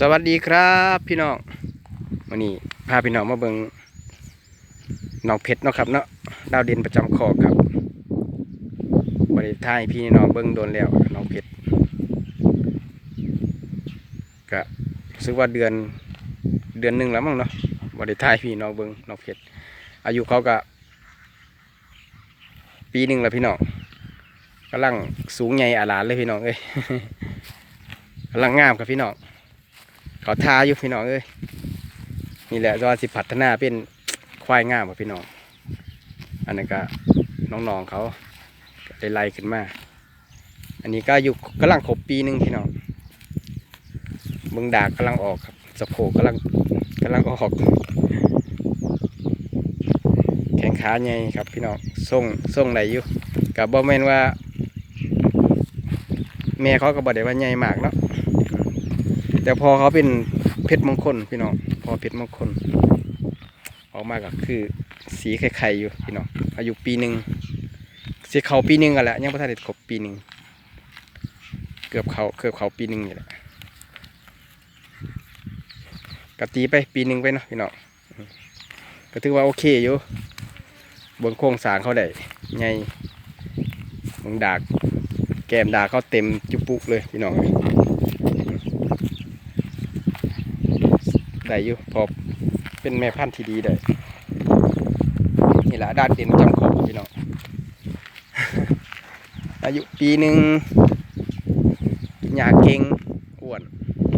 สวัสดีครับพี่น้องวันนี้พาพี่น้องมาเบิงน้องเพชรเนาะครับเนาะดาวเด่นประจำคอครับบริท้ายพี่น้องเบิงโดนแล้วน้องเพชรก็รู้สึกว่าเดือนเดือนหนึ่งแล้วมั้งเนาะบริท้ายพี่น้องเบิงน้องเพชรอายุเขาก็ปีหนึ่งแล้วพี่น้องกำลังสูงใหญ่อาลานเลยพี่น้องเอ้ยกำลังงามครับพี่น้อง เขาทาอยู่พี่น้องเอ้ยนี่แหละว่าสิพัฒนาเป็นควายงามพี่น้อง อันนั้นก็น้องๆเขาได้ไล่ขึ้นมา อันนี้ก็อยู่กำลังครบปีหนึ่งพี่น้องเบิงดากกำลังออกครับสะโพกกำลังกำลังออก แข้งขาใหญ่ครับพี่น้องส่งส่งไหนอยู่กับบ่แม่นว่าแม่เขาก็บ่ได้ว่าใหญ่มากเนาะ แต่พอเขาเป็นเพชรมงคลพี่น้องพอเพชรมงคล ออกมาก็คือสีไข่ๆอยู่พี่น้องอายุปีหนึ่งสีเขาปีหนึ่งกันแหละยังพระทันเด็ดครบปีหนึ่งเกือบเขาเกือบเขาปีหนึ่งนี่แหละกะตีไปปีหนึ่งไปเนาะพี่น้องก็ถือว่าโอเคอยู่บนโครงสางเขาได้ไงมึงดากแกมดากเขาเต็มจุปุกเลยพี่น้องเอ้ย ได้อยู่พอเป็นแม่พันธุ์ที่ดีได้นี่แหละด้านเด่นจำขอบพี่น้องอายุปีหนึ่งหยาเก่งอ้วน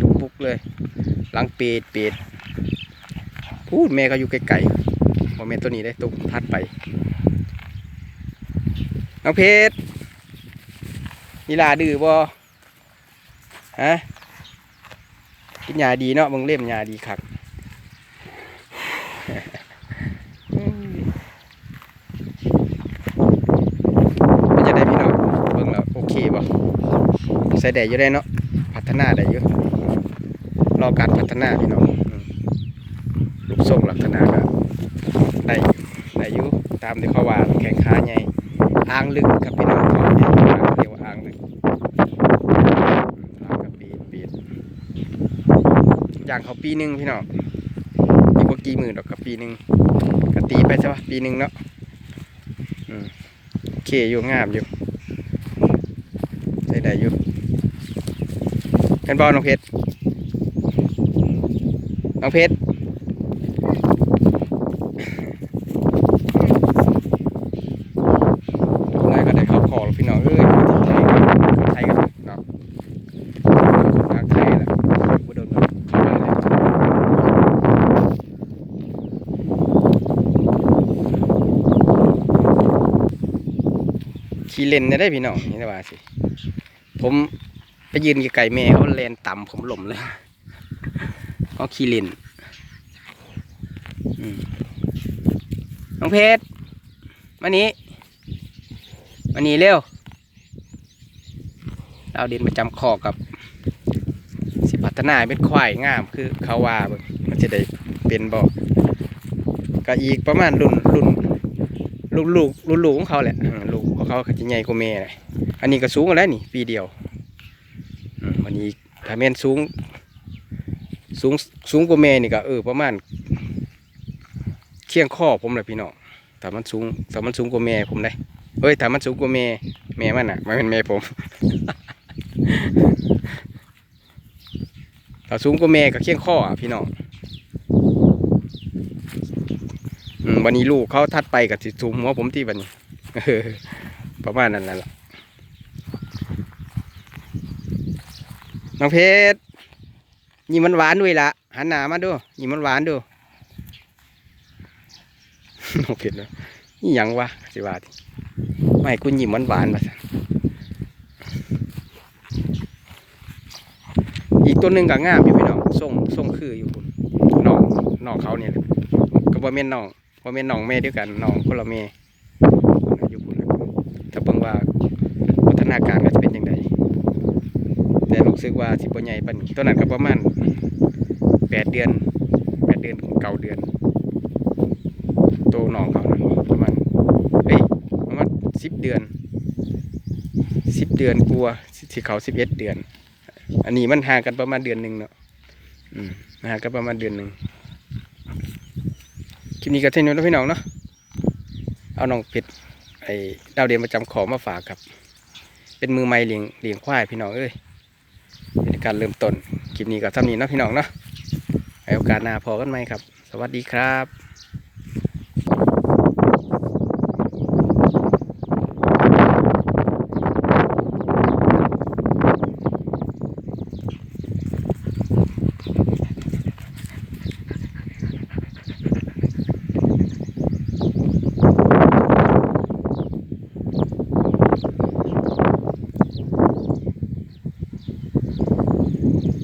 ทุกปุกเลย หลังเปดเปดพูดแม่ก็อยู่ไกลๆพอแม่ตัวนี้ได้ตุกทัดไปน้องเพชรนี่ลาดื้อบ่ฮะ กินยาดีเนาะมึงเล่มยาดีคักมันจะได้พี่น้องเบิ่งแล้วโอเคบ่ใส่ได้อยู่ได้เนาะพัฒนาได้อยู่รอการพัฒนาพี่น้องลูกส่งลักษณะก็ได้ได้อยู่ตามที่เขาว่าแข่งขาใหญ่อ่างลึกกับพี่น้องเขาใหญ่เรียกว่าอ่างลึกอ่างกับปีดปีด อย่างเขาปีหนึ่งพี่น้องอีกว่ากี่หมื่นดอกกับปีหนึ่งกตีไปใช่ปะปีหนึ่งเนาะอืมโอเคอยู่งามอยู่ใส่ได้อยู่เป็นบอลน้องเพชรน้องเพชรนายก็ได้เข้าคอแล้วพี่น้องเอ้ยไทยไทยกันเนาะทางไทยแหละบุดนเข้ามาเลย ขี่เล่นได้พี่น้องนี่นะว่าสิ ผมไปยืนไก่แม่เขาเลนต่ำผมหล่มเลยเขาขี่เล่นน้องเพชรมานี้มานี้เร็วเราเดินประจำคอกับ สิพัฒนาเป็นควายงามคือเขาว่าเบิ่งมันจะได้เป็นบ่ก็อีกประมาณรุ่นรุ่น ลูกลูกลูกลูกของเขาแหละอืมลูกของเขาก็จะใหญ่กว่าแม่เลยอันนี้ก็สูงกว่าแล้วนี่ ปีเดียวอืมวันนี้ถ้าแม่นสูง สูงสูงกว่าแม่นี่ก็เออประมาณเคียงข้อผมเลยพี่น้องถ้ามันสูงถ้ามันสูงกว่าแม่ผมได้เอ้ยถ้ามันสูงกว่าแม่แม่มันอะไม่เป็นแม่ผมถ้าสูงกว่าแม่ก็เคียงข้ออะพี่น้อง อืม วันนี้ลูกเขาทัดไปกับสิสูมหัวผมที่วันนี้ประมาณนั้นแหละน้องเพชรยิ้มมันหวานด้วยละหันหน้ามาดูยิ้มมันหวานดูน้องเพชรนะนี่ยังวะสิวาติไม่คุณยิ้มมันหวานๆมาซะอีกตัวหนึ่งก็งามอยู่พี่น้องส่งส่งคืออยู่คุณน้องน้องเขาเนี่ยแหละก็บ่แม่นน้อง พอเป็นน้องแม่เดียวกันน้องคนละแม่อยู่พุ่นแหละถ้าเบิ่งว่าพัฒนาการก็จะเป็นยังไงแต่รู้สึกว่าสิบ่ใหญ่ปานตัวนั้นก็ประมาณแปดเดือนแปดเดือนเก้าเดือนโตน้องเขานั้นประมาณเอ้ยประมาณสิบเดือนสิบเดือนกลัวาสิเขาสิบเอ็ดเดือน อันนี้มันห่างกันประมาณเดือนหนึ่งเนาะอืมนะฮะก็ประมาณเดือนหนึ่ง ลิปนี้ก็เท่านี้แล้วพี่น้องเนาะเอาน้องเป็ดไอ้ดาวเดียนประจำขอมาฝากครับ เป็นมือไม้เลี้ยงเลี้ยงควายพี่น้องเอ้ยเป็นการเริ่มต้นคลิปนี้ก็เท่านี้นะพี่น้องเนาะไว้โอกาสหน้าพอกันไหมครับ สวัสดีครับ